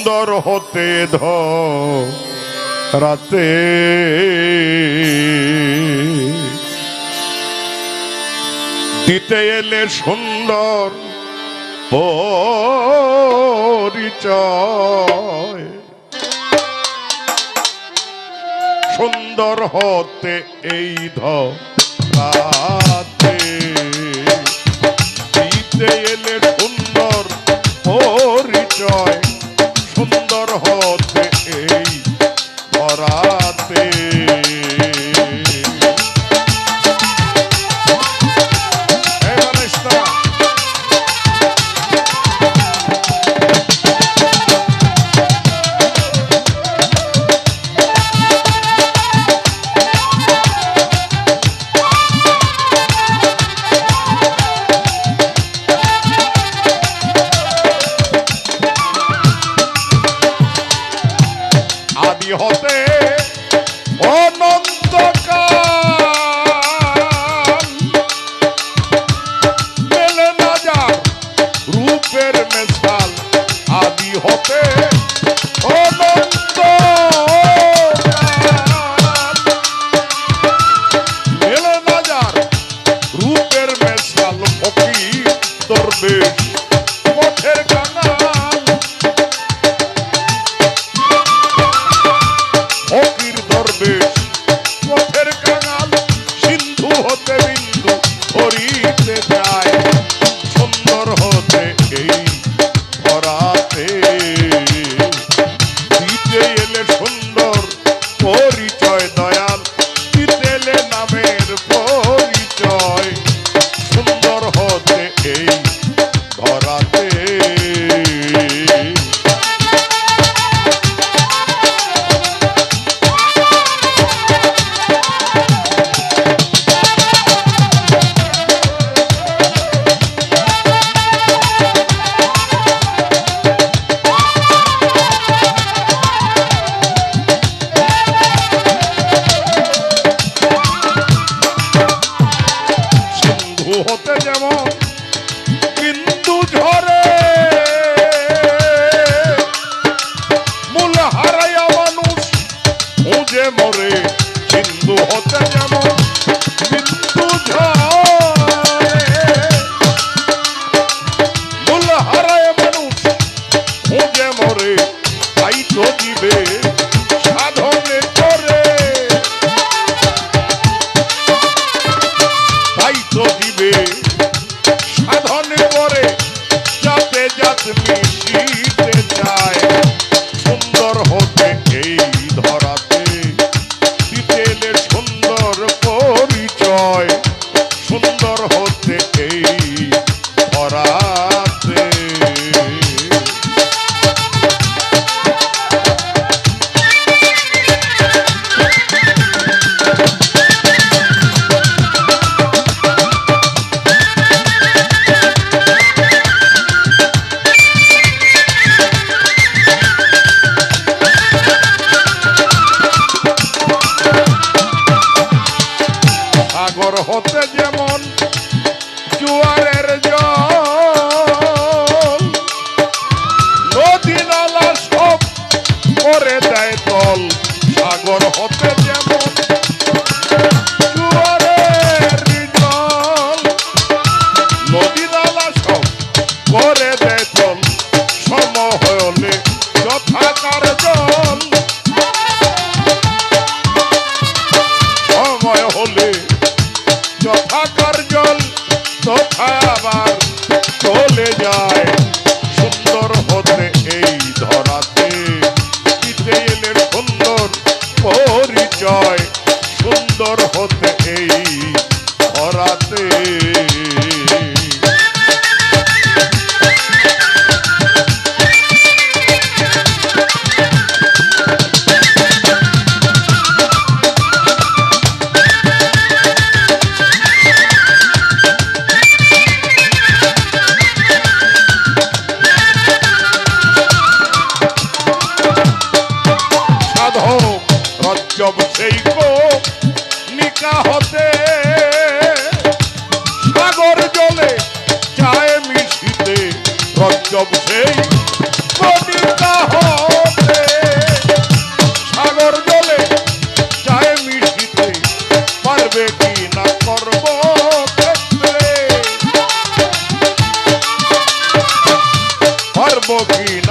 সুন্দর হতে ধরাতে দিতে এলে সুন্দর পরিচয়। সুন্দর হতে এই ধরাতে দিতে এলে peace. So সজ্জব সেই গো নিকা হতে। সাগর জলে চায় মিশিতে সজ্জব সেই নিকা হতে। সাগর জলে চায় মিশিতে পারবে কি না করব পারব কি না